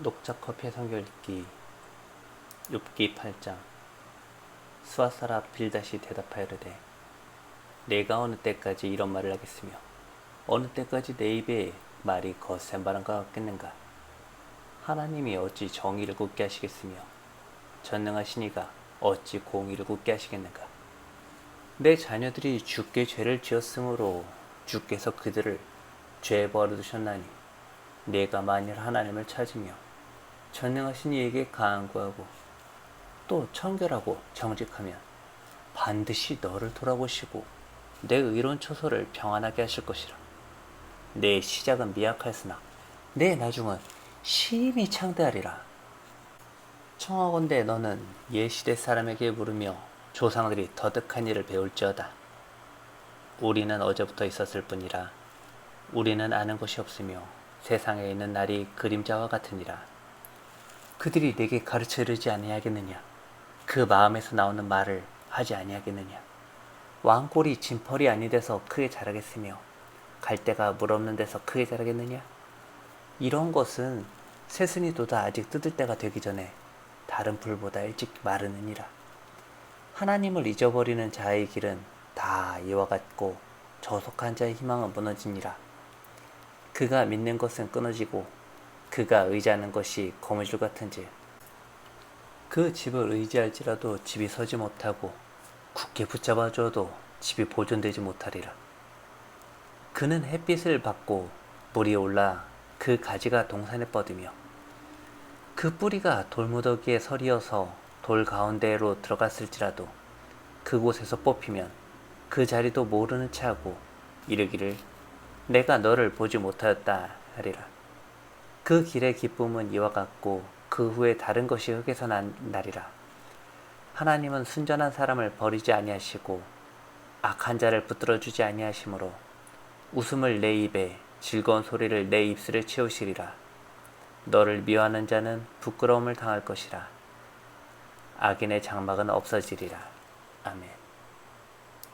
녹차 커피의 성경 읽기 6기 8장 수아사라 빌다시 대답하여 이르되 내가 어느 때까지 이런 말을 하겠으며 어느 때까지 내 입에 말이 거센 바람과 같겠는가? 하나님이 어찌 정의를 굳게 하시겠으며 전능하신 이가 어찌 공의를 굳게 하시겠는가? 내 자녀들이 주께 죄를 지었으므로 주께서 그들을 죄에 버려 두셨나니 내가 만일 하나님을 찾으며 전능하신 이에게 간구하고 또 청결하고 정직하면 반드시 너를 돌아보시고 내 의로운 처소를 평안하게 하실 것이라. 내 시작은 미약하였으나 내 나중은 심히 창대하리라. 청하건대 너는 예시대 사람에게 물으며 조상들이 터득한 일을 배울지어다. 우리는 어제부터 있었을 뿐이라 우리는 아는 것이 없으며 세상에 있는 날이 그림자와 같으니라. 그들이 내게 가르쳐 이르지 아니하겠느냐? 그 마음에서 나오는 말을 하지 아니하겠느냐? 왕골이 진펄이 아니 돼서 크게 자라겠으며 갈대가 물 없는 데서 크게 자라겠느냐? 이런 것은 새순이 돋아 아직 뜯을 때가 되기 전에 다른 불보다 일찍 마르느니라. 하나님을 잊어버리는 자의 길은 다 이와 같고 저속한 자의 희망은 무너지니라. 그가 믿는 것은 끊어지고 그가 의지하는 것이 거물줄 같은지 그 집을 의지할지라도 집이 서지 못하고 굳게 붙잡아 줘도 집이 보존되지 못하리라. 그는 햇빛을 받고 물이 올라 그 가지가 동산에 뻗으며 그 뿌리가 돌무더기에 서리어서 돌 가운데로 들어갔을지라도 그곳에서 뽑히면 그 자리도 모르는 채 하고 이르기를 내가 너를 보지 못하였다 하리라. 그 길의 기쁨은 이와 같고 그 후에 다른 것이 흙에서 난 날이라. 하나님은 순전한 사람을 버리지 아니하시고 악한 자를 붙들어 주지 아니하시므로 웃음을 내 입에 즐거운 소리를 내 입술에 채우시리라. 너를 미워하는 자는 부끄러움을 당할 것이라. 악인의 장막은 없어지리라. 아멘.